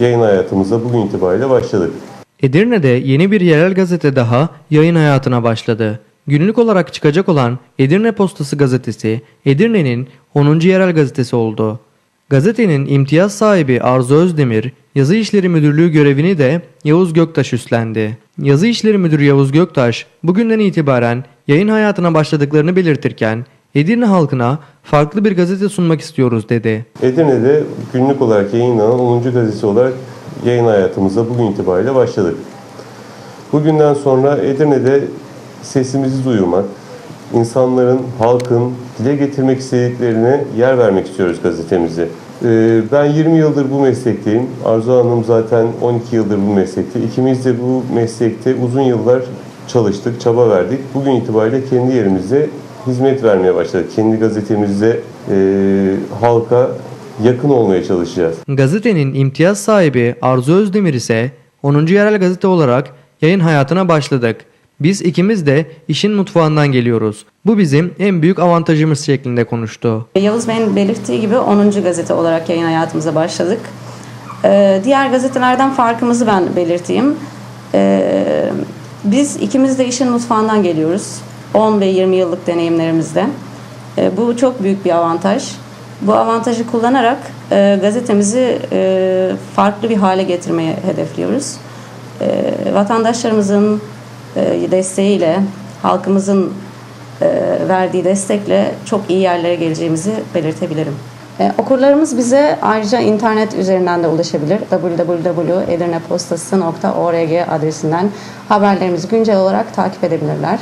yayın hayatımıza bugün itibariyle başladık. Edirne'de yeni bir yerel gazete daha yayın hayatına başladı. Günlük olarak çıkacak olan Edirne Postası gazetesi Edirne'nin 10. yerel gazetesi oldu. Gazetenin imtiyaz sahibi Arzu Özdemir, Yazı İşleri Müdürlüğü görevini de Yavuz Göktaş üstlendi. Yazı İşleri Müdürü Yavuz Göktaş, bugünden itibaren yayın hayatına başladıklarını belirtirken, Edirne halkına farklı bir gazete sunmak istiyoruz dedi. Edirne'de günlük olarak yayınlanan 10. gazetesi olarak yayın hayatımıza bugün itibariyle başladık. Bugünden sonra Edirne'de sesimizi duyurmak, insanların, halkın dile getirmek istediklerine yer vermek istiyoruz gazetemizi. Ee, Ben 20 yıldır bu meslekteyim. Arzu Hanım zaten 12 yıldır bu meslekte. İkimiz de bu meslekte uzun yıllar çalıştık, çaba verdik. Bugün itibariyle kendi yerimizde hizmet vermeye başladık. Kendi gazetemizde e, halka yakın olmaya çalışacağız. Gazetenin imtiyaz sahibi Arzu Özdemir ise 10. yerel gazete olarak yayın hayatına başladık. Biz ikimiz de işin mutfağından geliyoruz. Bu bizim en büyük avantajımız şeklinde konuştu. Yavuz Bey'in belirttiği gibi 10. gazete olarak yayın hayatımıza başladık. Ee, diğer gazetelerden farkımızı ben belirteyim. Ee, biz ikimiz de işin mutfağından geliyoruz. 10 ve 20 yıllık deneyimlerimizde. Ee, bu çok büyük bir avantaj. Bu avantajı kullanarak e, gazetemizi e, farklı bir hale getirmeye hedefliyoruz. Ee, vatandaşlarımızın e, desteğiyle, halkımızın e, verdiği destekle çok iyi yerlere geleceğimizi belirtebilirim. E, Okurlarımız bize ayrıca internet üzerinden de ulaşabilir. www.edirnepostası.org adresinden haberlerimizi güncel olarak takip edebilirler.